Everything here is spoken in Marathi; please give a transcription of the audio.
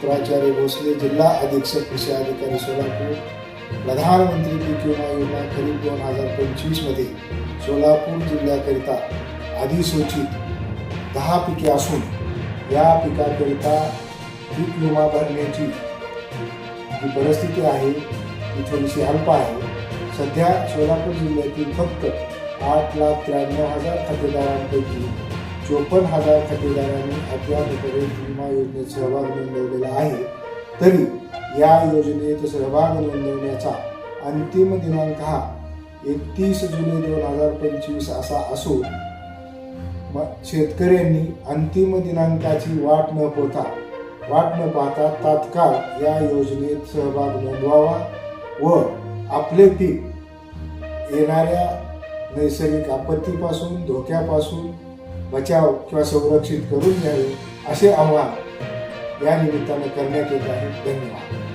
प्राचार्य भोसले जिल्हा अधीक्षक कृषी अधिकारी सोलापूर. प्रधानमंत्री पीक विमा योजना खरीप दोन हजार पंचवीसमध्ये सोलापूर जिल्ह्याकरिता अधिसूचित दहा पिके असून या पिकाकरिता पीक विमा भरण्याची जी परिस्थिती आहे ती थोडीशी अल्प आहे. सध्या सोलापूर जिल्ह्यातील फक्त आठ लाख त्र्याण्णव हजार खातेदारांपैकी चोपन्न हजार खातेदारांनी अद्यापपर्यंत विमा योजनेत सहभाग नोंदवलेला आहे तरी या योजनेत सहभाग नोंदवण्याचा अंतिम दिनांक हा एकतीस जुलै दोन हजार पंचवीस असा असून शेतकऱ्यांनी अंतिम दिनांकाची वाट न पोहता वाट न पाहता तात्काळ या योजनेत सहभाग नोंदवावा व आपले पीक येणाऱ्या नैसर्गिक आपत्तीपासून धोक्यापासून बचाव किंवा संरक्षित करून घ्यावे असे आवाहन या निमित्तानं करण्यात येत आहे. धन्यवाद.